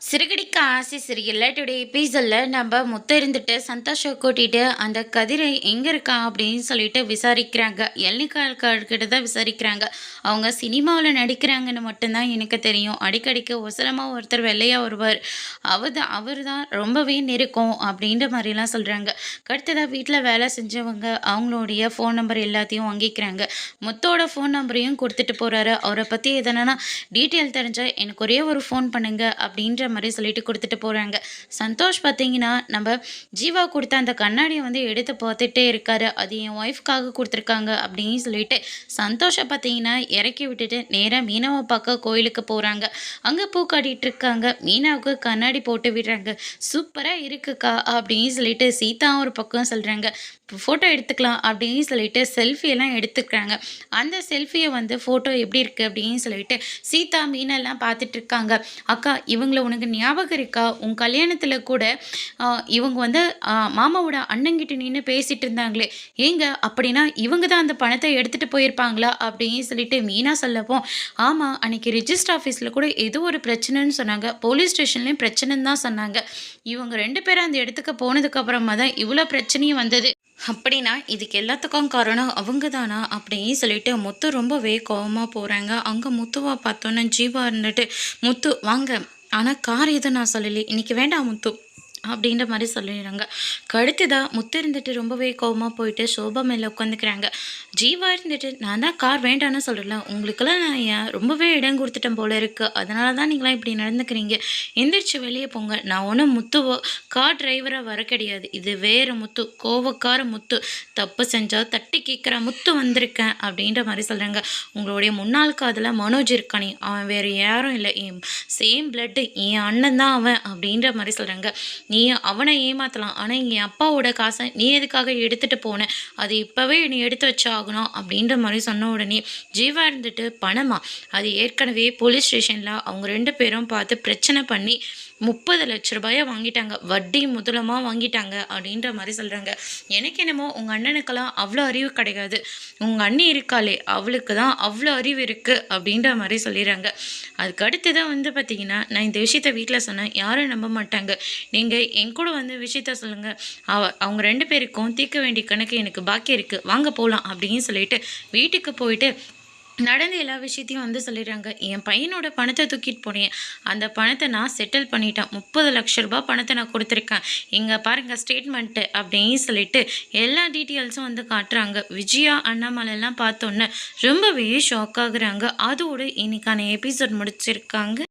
சிறுகடிக்க ஆசை சிறியல்ல டுடே எபிசோடில் நம்ம முத்த இருந்துட்டு சந்தோஷை கூட்டிகிட்டு அந்த கதிரை எங்கே இருக்கா அப்படின்னு சொல்லிட்டு விசாரிக்கிறாங்க. எல்லிக்கால்கிட்ட தான் விசாரிக்கிறாங்க. அவங்க சினிமாவில் நடிக்கிறாங்கன்னு மட்டும்தான் எனக்கு தெரியும். அடிக்கடிக்கு ஒசரமாக ஒருத்தர் வெள்ளையாக வருவார். அவர் தான் அவர் தான் ரொம்பவே நெருக்கம் அப்படின்ற மாதிரிலாம் சொல்கிறாங்க அடுத்ததாக வீட்டில் வேலை செஞ்சவங்க அவங்களுடைய ஃபோன் நம்பர் எல்லாத்தையும் வாங்கிக்கிறாங்க. முத்தோட ஃபோன் நம்பரையும் கொடுத்துட்டு போகிறாரு அவரை பற்றி எதனா டீட்டெயில் தெரிஞ்சால் எனக்கு ஒரே ஒரு ஃபோன் பண்ணுங்க அப்படின்ற மாதிரி சொல்லிட்டு கொடுத்துட்டு போகிறாங்க சந்தோஷ் பார்த்தீங்கன்னா நம்ம ஜீவா கொடுத்த அந்த கண்ணாடியை வந்து எடுத்து பார்த்துட்டே இருக்காரு. அது என் ஒய்ஃப்காக கொடுத்துருக்காங்க அப்படின்னு சொல்லிட்டு சந்தோஷை பார்த்தீங்கன்னா இறக்கி விட்டுட்டு நேராக மீனாவை பார்க்க கோயிலுக்கு போகிறாங்க அங்கே பூ காட்டிகிட்டு இருக்காங்க. மீனாவுக்கு கண்ணாடி போட்டு விடுறாங்க. சூப்பராக இருக்குக்கா அப்படின்னு சொல்லிட்டு சீதா ஒரு பக்கம் சொல்கிறாங்க ஃபோட்டோ எடுத்துக்கலாம் அப்படின்னு சொல்லிட்டு செல்ஃபியெல்லாம் எடுத்துக்கிறாங்க. அந்த செல்ஃபியை வந்து ஃபோட்டோ எப்படி இருக்குது அப்படின்னு சொல்லிட்டு சீதா மீனெல்லாம் பார்த்துட்டு இருக்காங்க. அக்கா இவங்கள உனக்கு ஞாபகம் இருக்கா? உன் கல்யாணத்தில் கூட இவங்க வந்து மாமாவோட அண்ணங்கிட்ட நின்று பேசிகிட்டு இருந்தாங்களே. ஏங்க அப்படின்னா இவங்க தான் அந்த பணத்தை எடுத்துகிட்டு போயிருப்பாங்களா? அப்படின்னு சொல்லிட்டு மீனா சொல்லப்போம் ஆமாம் அன்றைக்கி ரிஜிஸ்டர் ஆஃபீஸில் கூட ஏதோ ஒரு பிரச்சனைன்னு சொன்னாங்க. போலீஸ் ஸ்டேஷன்லேயும் பிரச்சனைன்னு தான் சொன்னாங்க. இவங்க ரெண்டு பேரும் அந்த இடத்துக்கு போனதுக்கப்புறமா தான் இவ்வளோ பிரச்சனையும் வந்தது. அப்படின்னா இதுக்கு எல்லாத்துக்கும் காரணம் அவங்க தானா? அப்படின்னு சொல்லிட்டு முத்து ரொம்பவே கோவமாக போகிறாங்க அங்கே முத்துவா பார்த்தோன்னே ஜீவா இருந்துட்டு முத்து வாங்க. ஆனால் கார் எதுவும் நான் சொல்லலை. இன்னைக்கு வேண்டாம் முத்து. அப்படின்ற மாதிரி சொல்லிடுறாங்க. கடுத்துதான் முத்து இருந்துட்டு ரொம்பவே கோவமாக போயிட்டு சோபா மேலே உட்காந்துக்கிறாங்க. ஜீவா இருந்துட்டு நான் தான் கார் வேண்டான்னு சொல்கிறல உங்களுக்கெல்லாம் நான் ஏன் ரொம்பவே இடம் கொடுத்துட்டேன் போல இருக்குது அதனால தான் நீங்களாம் இப்படி நடந்துக்கிறீங்க. எந்திரிச்சு வெளியே போங்க. நான் ஒன்றும் முத்துவோ கார் டிரைவராக வர கிடையாது. இது வேறு முத்து கோவக்கார முத்து. தப்பு செஞ்சால் தட்டி கேட்குற முத்து வந்திருக்கேன் அப்படின்ற மாதிரி சொல்கிறாங்க உங்களுடைய முன்னாள் காதில் மனோஜ் இருக்கானே அவன் வேறு யாரும் இல்லை. சேம் பிளட்டு என் அண்ணன் தான் அவன் அப்படின்ற மாதிரி சொல்கிறாங்க நீ நீ அவனை ஏமாற்றலாம் ஆனால் என் அப்பாவோட காசை நீ எதுக்காக எடுத்துகிட்டு போன? அது இப்போவே நீ எடுத்து வச்சாகணும் அப்படின்ற மாதிரி சொன்ன உடனே ஜீவா இருந்துட்டு பணமா? அது ஏற்கனவே போலீஸ் ஸ்டேஷனில் அவங்க ரெண்டு பேரும் பார்த்து பிரச்சனை பண்ணி முப்பது லட்ச ரூபாயை வாங்கிட்டாங்க. வட்டி முதலமாக வாங்கிட்டாங்க அப்படின்ற மாதிரி சொல்கிறாங்க எனக்கு என்னமோ உங்கள் அண்ணனுக்கெல்லாம் அவ்வளோ அறிவு கிடையாது. உங்கள் அண்ணி இருக்காளே அவளுக்கு தான் அவ்வளோ அறிவு இருக்குது அப்படின்ற மாதிரி சொல்லிடுறாங்க. அதுக்கு அடுத்து தான் வந்து பார்த்திங்கன்னா நான் இந்த விஷயத்த வீட்டில் சொன்னேன். யாரும் நம்ப மாட்டாங்க. நீங்கள் என் கூட வந்து விஷயத்த சொல்லுங்கள் அவ அவங்க ரெண்டு பேருக்கும் தீர்க்க வேண்டிய கணக்கு எனக்கு பாக்கி இருக்குது வாங்க போகலாம் அப்படின்னு சொல்லிட்டு வீட்டுக்கு போயிட்டு நடந்த எல்லா விஷயத்தையும் வந்து சொல்லிடுறாங்க. என் பையனோட பணத்தை தூக்கிட்டு போனேன். அந்த பணத்தை நான் செட்டில் பண்ணிட்டேன். முப்பது லட்ச ரூபாய் பணத்தை நான் கொடுத்துருக்கேன். இங்கே பாருங்கள் ஸ்டேட்மெண்ட்டு அப்படின்னு சொல்லிட்டு எல்லா டீட்டெயில்ஸும் வந்து காட்டுறாங்க. விஜயா அண்ணாமலைலாம் பார்த்தோன்னே ரொம்பவே ஷாக் ஆகுறாங்க. அதோடு இன்னைக்கான எபிசோட் முடிச்சிருக்காங்க.